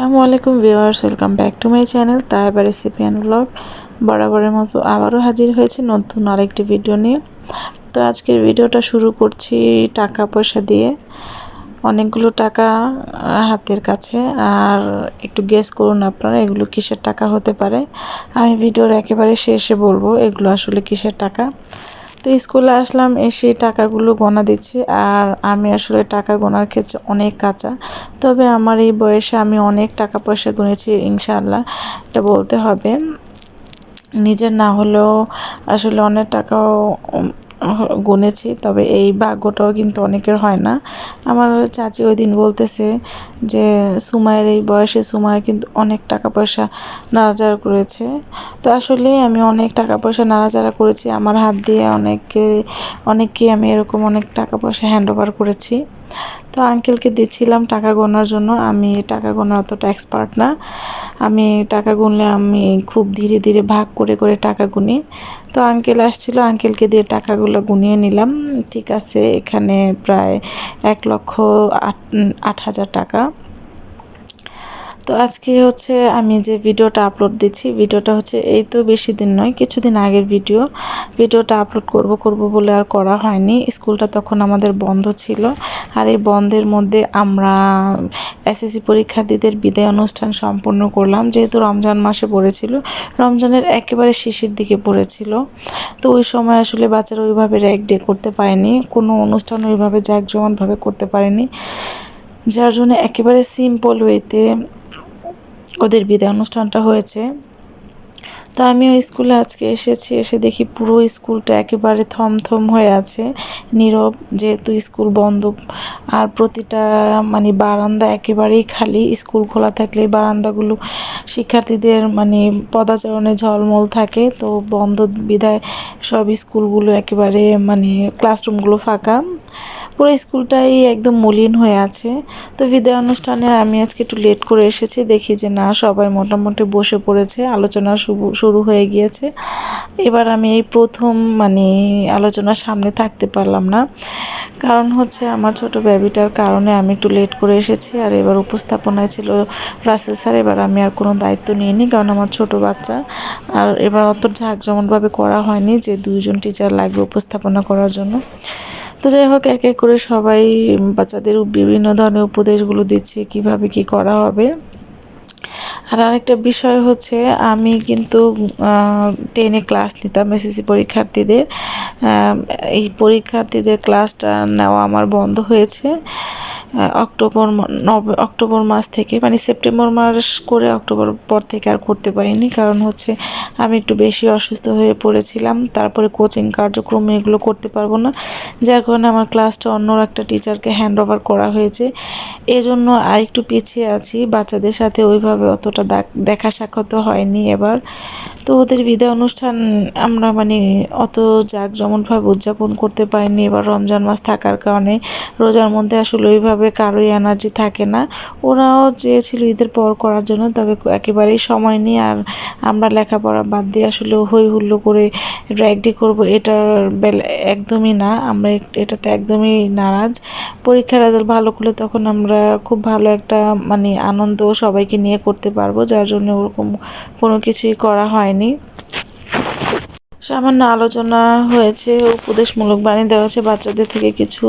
আসসালামু আলাইকুম viewers, welcome back to my channel Taiba recipe and blog. বরাবরের মতো আবারও হাজির হয়েছে নতুন আরেকটি ভিডিও নিয়ে। তো আজকের ভিডিওটা শুরু করছি টাকা পয়সা দিয়ে। অনেকগুলো টাকা হাতের কাছে। আর একটু গেস করুন আপনারা, এগুলো কিসের টাকা হতে পারে? আমি ভিডিওর একেবারে শেষে বলব, এগুলো আসলে কিসের টাকা? তো স্কুলে আসলাম, এসে টাকাগুলো গোনা দিচ্ছি। আর আমি আসলে টাকা গোনার ক্ষেত্রে অনেক কাঁচা। তবে আমার এই বয়সে আমি অনেক টাকা পয়সা গুনেছি, ইনশাআল্লাহ। এটা বলতে হবে। নিজের না হলেও আসলে অনেক টাকাও গুনেছি, তবে এই ভাগ্যটাও কিন্তু অনেকের হয় না। আমার চাচি ওই দিন বলতেছে যে সুমায়ের এই বয়সে সুমায় কিন্তু অনেক টাকা পয়সা নাড়াচাড়া করেছে। তো আসলে আমি অনেক টাকা পয়সা নাড়াচাড়া করেছি, আমার হাত দিয়ে অনেকে, অনেককে আমি এরকম অনেক টাকা পয়সা হ্যান্ড ওভার করেছি। তো আঙ্কেলকে দিচ্ছিলাম টাকা গোনার জন্য, আমি টাকা গোনা অতটা এক্সপার্ট না। আমি টাকা গুনলে আমি খুব ধীরে ধীরে ভাগ করে করে টাকা গুনি। তো আঙ্কেল আসছিল আঙ্কেলকে দিয়ে টাকাগুলো গুনিয়ে নিলাম। ঠিক আছে, এখানে প্রায় এক লক্ষ আট আট হাজার টাকা। তো আজকে হচ্ছে আমি যে ভিডিওটা আপলোড দিচ্ছি, ভিডিওটা হচ্ছে এই তো বেশি দিন নয়, কিছুদিন আগের ভিডিও। ভিডিওটা আপলোড করব করব বলে আর করা হয়নি। স্কুলটা তখন আমাদের বন্ধ ছিল। আর এই বন্ধের মধ্যে আমরা এসএসসি পরীক্ষার্থীদের বিদায় অনুষ্ঠান সম্পন্ন করলাম। যেহেতু রমজান মাসে পড়েছিল, রমজানের একেবারে শেষের দিকে পড়েছিল। তো ওই সময় আসলে বাচ্চারা ওইভাবে র্যাক ডে করতে পারেনি, কোনো অনুষ্ঠান ওইভাবে জাঁকজমানভাবে করতে পারেনি। যার জন্য একেবারে সিম্পল ওয়েতে ওদের বিদায় অনুষ্ঠানটা হয়েছে। তো আমি ওই স্কুলে আজকে এসেছি, এসে দেখি পুরো স্কুলটা একেবারে থমথম হয়ে আছে। নীরব যেহেতু স্কুল বন্ধ, আর প্রতিটা মানে বারান্দা একেবারেই খালি। স্কুল খোলা থাকলে বারান্দাগুলো শিক্ষার্থীদের মানে পদাচরণে ঝলমল থাকে। তো বন্ধ বিদায় সব স্কুলগুলো একেবারে মানে ক্লাসরুমগুলো ফাঁকা। পুরো স্কুলটাই একদম মলিন হয়ে আছে। তো বিদায় অনুষ্ঠানে আমি আজকে একটু লেট করে এসেছি, দেখি যে না, সবাই মোটামুটি বসে পড়েছে। আলোচনা শুরু হয়ে গিয়েছে। এবার আমি এই প্রথম মানে আলোচনার সামনে থাকতে পারলাম না। কারণ হচ্ছে আমার ছোট বেবিটার কারণে আমি একটু লেট করে এসেছি আর এবার উপস্থাপনায় ছিল রাসেল স্যার এবার আমি আর কোনো দায়িত্ব নিইনি কারণ আমার ছোট বাচ্চা। আর এবার অত ঝাঁকজমনভাবে করা হয়নি যে দুইজন টিচার লাগবে উপস্থাপনা করার জন্য। তো যাই হোক, এক এক করে সবাই বাচ্চাদের বিভিন্ন ধরনের উপদেশগুলো দিচ্ছে, কীভাবে কি করা হবে। আর আরেকটা বিষয় হচ্ছে, আমি কিন্তু টেনে ক্লাস নিতাম এসএসসি পরীক্ষার্থীদের। এই পরীক্ষার্থীদের ক্লাসটা নেওয়া আমার বন্ধ হয়েছে। অক্টোবর অক্টোবর মাস থেকে মানে সেপ্টেম্বর মাস করে অক্টোবর পর থেকে আর করতে পারিনি। কারণ হচ্ছে, আমি একটু বেশি অসুস্থ হয়ে পড়েছিলাম। তারপরে কোচিং কার্যক্রম এগুলো করতে পারব না। যার কারণে আমার ক্লাসটা অন্য একটা টিচারকে হ্যান্ড ওভার করা হয়েছে। এজন্য আর একটু পিছিয়ে আছি। বাচ্চাদের সাথে ওইভাবে অতটা দেখা সাক্ষাৎ হয়নি এবার। তো ওদের বিদায় অনুষ্ঠান আমরা মানে অত জাঁকজমকভাবে উদযাপন করতে পারিনি। এবার রমজান মাস থাকার কারণে রোজার মধ্যে আসলে ওইভাবে কারোই এনার্জি থাকে না। ওরাও চেয়েছিল ঈদের পর করার জন্য, তবে একেবারেই সময় নেই। আর আমরা লেখাপড়া বাদ দিয়ে আসলে হই হুল্লো করে ড্রাইকডি করব, এটার বেলা একদমই না। আমরা এটাতে একদমই নারাজ। পরীক্ষার রেজাল্ট ভালো করলে তখন আমরা খুব ভালো একটা মানে আনন্দ সবাইকে নিয়ে করতে পারব, যার জন্য ওরকম কোনো কিছুই করা হয়নি সামান্য আলোচনা হয়েছে, উপদেশমূলক বাণী দেওয়া হয়েছে। বাচ্চাদের থেকে কিছু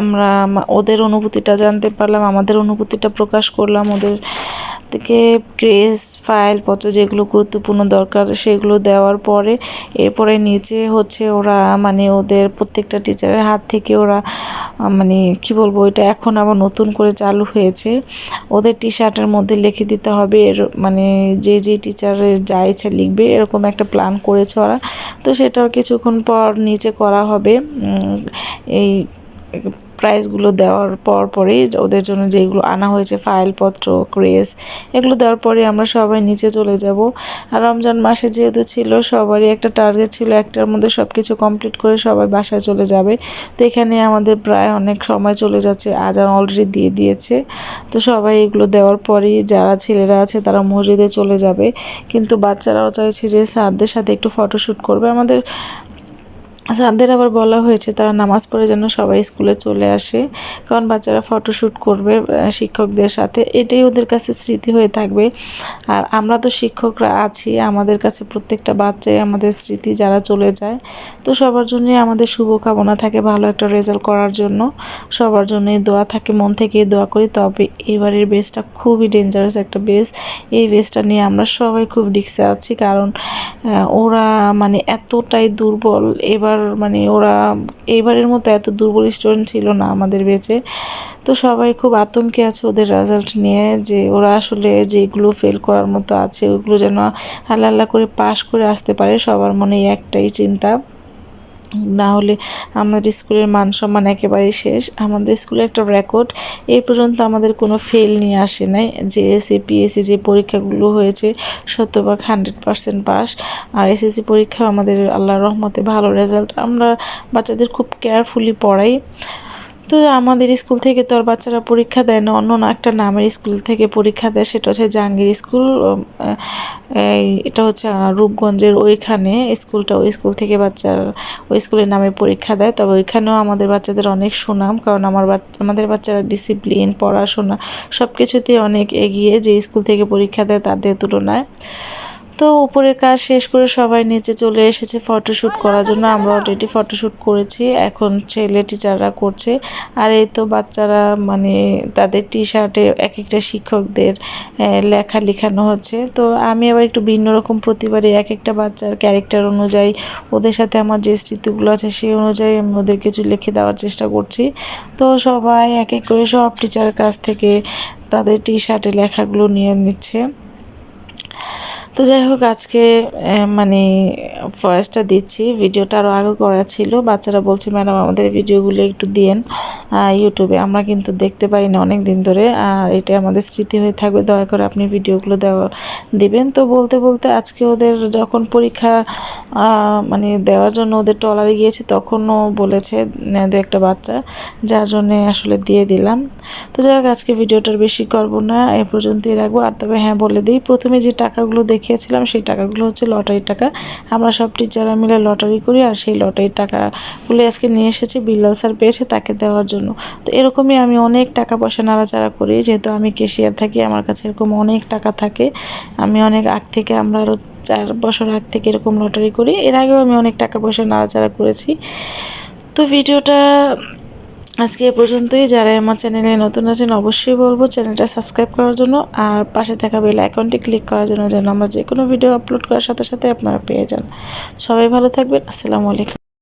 আমরা ওদের অনুভূতিটা জানতে পারলাম, আমাদের অনুভূতিটা প্রকাশ করলাম। ওদের থেকে ক্রেস, ফাইল ফাইলপত্র যেগুলো গুরুত্বপূর্ণ দরকার, সেগুলো দেওয়ার পরে, এরপরে নিচে হচ্ছে ওরা মানে ওদের প্রত্যেকটা টিচারের হাত থেকে ওরা মানে কি বলব, এটা এখন আবার নতুন করে চালু হয়েছে। ওদের টি শার্টের মধ্যে লিখে দিতে হবে, এর মানে যে যে টিচারের যা ইচ্ছা লিখবে, এরকম একটা প্ল্যান করেছে ওরা। তো সেটাও কিছুক্ষণ পর নিচে করা হবে। এই প্রাইজগুলো দেওয়ার পর পরেই ওদের জন্য যেগুলো আনা হয়েছে ফাইলপত্র ক্রেস এগুলো দেওয়ার পরে আমরা সবাই নিচে চলে যাব। আর রমজান মাসে যেহেতু ছিল, সবারই একটা টার্গেট ছিল, একটার মধ্যে সব কিছু কমপ্লিট করে সবাই বাসায় চলে যাবে। তো এখানে আমাদের প্রায় অনেক সময় চলে যাচ্ছে, আজান অলরেডি দিয়ে দিয়েছে। তো সবাই এগুলো দেওয়ার পরেই যারা ছেলেরা আছে তারা মসজিদে চলে যাবে। কিন্তু বাচ্চারাও চাইছে যে স্যারদের সাথে একটু ফটোশ্যুট করবে। আমাদের স্যারদের আবার বলা হয়েছে তারা নামাজ পড়ে যেন সবাই স্কুলে চলে আসে, কারণ বাচ্চারা ফটোশ্যুট করবে শিক্ষকদের সাথে। এটাই ওদের কাছে স্মৃতি হয়ে থাকবে। আর আমরা তো শিক্ষকরা আছি, আমাদের কাছে প্রত্যেকটা বাচ্চাই আমাদের স্মৃতি যারা চলে যায়। তো সবার জন্যই আমাদের শুভকামনা থাকে ভালো একটা রেজাল্ট করার জন্য। সবার জন্যই দোয়া থাকে, মন থেকে দোয়া করি। তবে এবারের বেসটা খুবই ডেঞ্জারাস একটা বেস এই বেসটা নিয়ে আমরা সবাই খুব ডিক্সে আছি, কারণ ওরা মানে এতটাই দুর্বল। এবার মানে ওরা এইবারের মতো এত দুর্বল স্টুডেন্ট ছিল না আমাদের বেচে তো সবাই খুব আতঙ্কে আছে ওদের রেজাল্ট নিয়ে যে ওরা আসলে যেগুলো ফেল করার মতো আছে, ওগুলো যেন আল্লাহ আল্লাহ করে পাশ করে আসতে পারে, সবার মনে একটাই চিন্তা। না হলে আমাদের স্কুলের মান সম্মান একেবারেই শেষ। আমাদের স্কুলে একটা রেকর্ড এই পর্যন্ত আমাদের কোনো ফেল নিয়ে আসে নাই। যে এসি পিএসসি যে পরীক্ষাগুলো হয়েছে, শতভাগ হান্ড্রেড পার্সেন্ট পাস আর এসএসসি পরীক্ষা আমাদের আল্লাহ রহমতে ভালো রেজাল্ট আমরা বাচ্চাদের খুব কেয়ারফুলি পড়াই। তো আমাদের স্কুল থেকে তো আর বাচ্চারা পরীক্ষা দেয় না, অন্য একটা নামের স্কুল থেকে পরীক্ষা দেয়, সেটা হচ্ছে জাহাঙ্গীর স্কুল এটা হচ্ছে রূপগঞ্জের ওইখানে স্কুলটা, ওই স্কুল থেকে বাচ্চার, ওই স্কুলের নামে পরীক্ষা দেয়। তবে ওইখানেও আমাদের বাচ্চাদের অনেক সুনাম, কারণ আমার বাচ্চা আমাদের বাচ্চারা ডিসিপ্লিন পড়াশোনা সব কিছুতেই অনেক এগিয়ে যে স্কুল থেকে পরীক্ষা দেয় তাদের তুলনায়। তো উপরের কাজ শেষ করে সবাই নিচে চলে এসেছে ফটোশ্যুট করার জন্য। আমরা অলরেডি ফটোশ্যুট করেছি, এখন ছেলে টিচাররা করছে। আর এই তো বাচ্চারা মানে তাদের টি শার্টে এক একটা শিক্ষকদের লেখা লেখানো হচ্ছে। তো আমি আবার একটু ভিন্ন রকম প্রতিবারে এক একটা বাচ্চার ক্যারেক্টার অনুযায়ী ওদের সাথে আমার যে স্মৃতিগুলো আছে, সেই অনুযায়ী আমি ওদের কিছু লিখে দেওয়ার চেষ্টা করছি। তো সবাই এক এক করে সব টিচারের কাছ থেকে তাদের টি শার্টে লেখাগুলো নিয়ে নিচ্ছে। তো যাই হোক, আজকে মানে ভয়েসটা দিচ্ছি। ভিডিওটা আরও আগে করা ছিল। বাচ্চারা বলছে, ম্যাডাম, আমাদের ভিডিওগুলো একটু দিয়েন। ইউটিউবে। আমরা কিন্তু দেখতে পাই না অনেক দিন ধরে। আর এটা আমাদের স্মৃতি হয়ে থাকবে। দয়া করে আপনি ভিডিওগুলো দেওয়া, দিবেন। তো বলতে বলতে আজকে ওদের যখন পরীক্ষা মানে দেওয়ার জন্য ওদের ট্রলারে গিয়েছে, তখনও বলেছে দু একটা বাচ্চা, যার জন্যে আসলে দিয়ে দিলাম। তো যাই হোক, আজকে ভিডিওটার বেশি করব না। এ পর্যন্তই রাখব। আর তবে হ্যাঁ বলে দিই, প্রথমে যে টাকাগুলো দেখিয়েছিলাম, সেই টাকাগুলো হচ্ছে লটারির টাকা। আমরা সব টিচাররা মিলে লটারি করি আর সেই লটারির টাকাগুলো আজকে নিয়ে এসেছি, বিল্লাল স্যার পেয়েছে তাকে দেওয়ার জন্য। তো এরকমই আমি অনেক টাকা পয়সা নাড়াচাড়া করি, যেহেতু আমি কেশিয়ার থাকি, আমার কাছে এরকম অনেক টাকা থাকে। আমি অনেক আগ থেকে আমরা আরও চার বছর আগ থেকে এরকম লটারি করি। এর আগেও আমি অনেক টাকা পয়সা নাড়াচাড়া করেছি। তো ভিডিওটা আজকে এ পর্যন্তই। যারা আমার চ্যানেলে নতুন আছেন, অবশ্যই বলব চ্যানেলটা সাবস্ক্রাইব করার জন্য আর পাশে থাকা বেল আইকনটি ক্লিক করার জন্য যেন আমরা যে কোনো ভিডিও আপলোড করার সাথে সাথে আপনারা পেয়ে যান। সবাই ভালো থাকবেন। আসসালামু আলাইকুম।